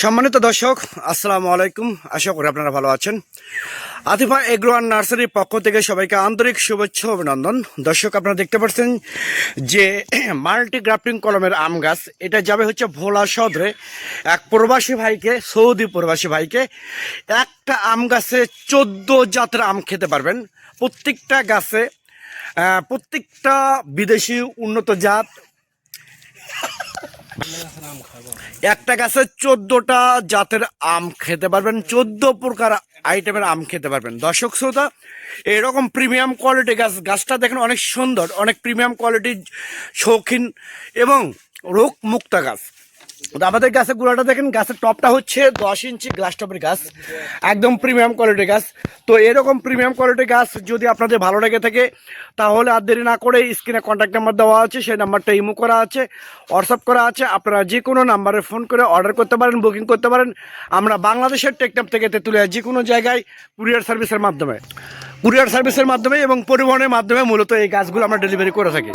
সম্মানিত দর্শক, আসসালামু আলাইকুম। আশা করি আপনারা ভালো আছেন। আতিফা এগ্রোয়ান নার্সারির পক্ষ থেকে সবাইকে আন্তরিক শুভেচ্ছা অভিনন্দন। দর্শক, আপনারা দেখতে পাচ্ছেন যে মাল্টি গ্রাফটিং কলমের আম গাছ, এটা যাবে হচ্ছে ভোলা সদরে। এক প্রবাসী ভাইকে, সৌদি প্রবাসী ভাইকে, একটা আম গাছে চোদ্দ জাতের আম খেতে পারবেন। প্রত্যেকটা গাছে প্রত্যেকটা বিদেশি উন্নত জাত একটা গাছে চোদ্দটা জাতের আম খেতে পারবেন, চোদ্দ প্রকার আইটেমের আম খেতে পারবেন। দর্শক, শ্রোতা, এরকম প্রিমিয়াম কোয়ালিটি গাছ, গাছটা দেখেন অনেক সুন্দর, অনেক প্রিমিয়াম কোয়ালিটির শৌখিন এবং রোগ মুক্তা গাছ। আমাদের গাছের গুঁড়াটা দেখেন, গাছের টপটা হচ্ছে দশ ইঞ্চি গ্লাস টপের গাছ, একদম প্রিমিয়াম কোয়ালিটির গাছ। তো এরকম প্রিমিয়াম কোয়ালিটির গাছ যদি আপনাদের ভালো লেগে থাকে, তাহলে আর দেরি না করে স্ক্রিনে কন্ট্যাক্ট নাম্বার দেওয়া আছে, সেই নাম্বারটা ইমো করা আছে হোয়াটসঅ্যাপ করা আছে। আপনারা যে কোনো নাম্বারে ফোন করে অর্ডার করতে পারেন বুকিং করতে পারেন। আমরা বাংলাদেশের টেকটাপ থেকে তেঁতুলিয়া যে কোনো জায়গায় কুরিয়ার সার্ভিসের মাধ্যমে কুরিয়ার সার্ভিসের মাধ্যমে এবং পরিবহনের মাধ্যমে মূলত এই গাছগুলো আমরা ডেলিভারি করে থাকি।